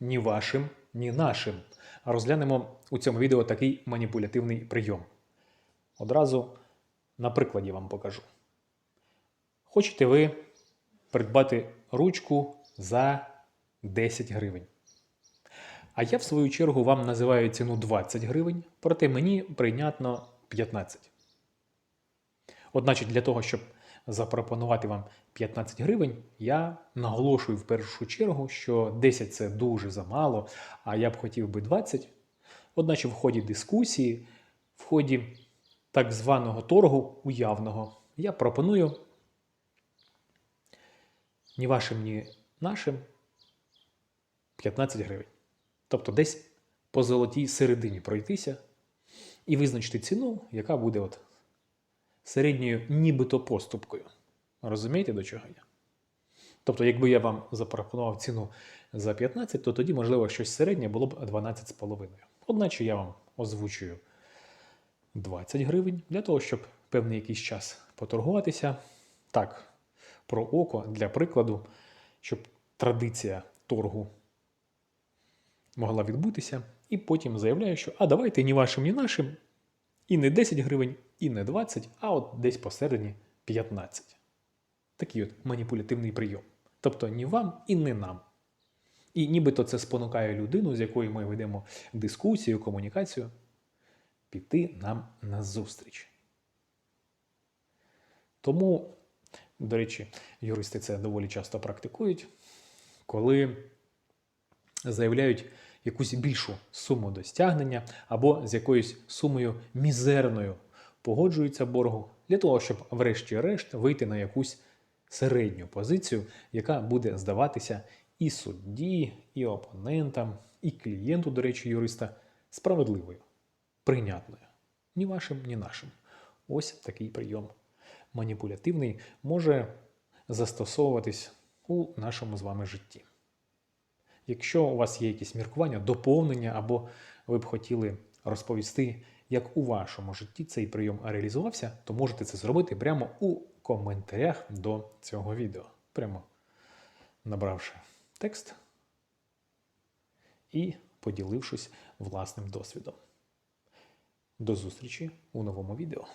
ні вашим, ні нашим. Розглянемо у цьому відео такий маніпулятивний прийом. Одразу на прикладі вам покажу. Хочете ви придбати ручку за 10 гривень. А я, в свою чергу, вам називаю ціну 20 гривень, проте мені прийнятно 15. Одначе для того, щоб запропонувати вам 15 гривень, я наголошую в першу чергу, що 10 це дуже замало, а я б хотів би 20. Одначе в ході дискусії, в ході так званого торгу уявного, я пропоную ні вашим, ні нашим 15 гривень. Тобто десь по золотій середині пройтися і визначити ціну, яка буде от середньою нібито поступкою. Розумієте, до чого я? Тобто, якби я вам запропонував ціну за 15, то тоді, можливо, щось середнє було б 12,5. Одначе я вам озвучую 20 гривень для того, щоб певний якийсь час поторгуватися. Так, про око для прикладу, щоб традиція торгу могла відбутися, і потім заявляю, що а давайте ні вашим, ні нашим, і не 10 гривень, і не 20, а от десь посередині 15. Такий от маніпулятивний прийом. Тобто ні вам і не нам. І нібито це спонукає людину, з якою ми ведемо дискусію, комунікацію, піти нам на зустріч. Тому, до речі, юристи це доволі часто практикують, коли заявляють якусь більшу суму до стягнення або з якоюсь сумою мізерною погоджуються боргу для того, щоб, врешті-решт, вийти на якусь середню позицію, яка буде здаватися і судді, і опонентам, і клієнту, до речі, юриста справедливою, прийнятною. Ні вашим, ні нашим. Ось такий прийом маніпулятивний може застосовуватись у нашому з вами житті. Якщо у вас є якісь міркування, доповнення, або ви б хотіли розповісти, як у вашому житті цей прийом реалізувався, то можете це зробити прямо у коментарях до цього відео. Прямо набравши текст і поділившись власним досвідом. До зустрічі у новому відео.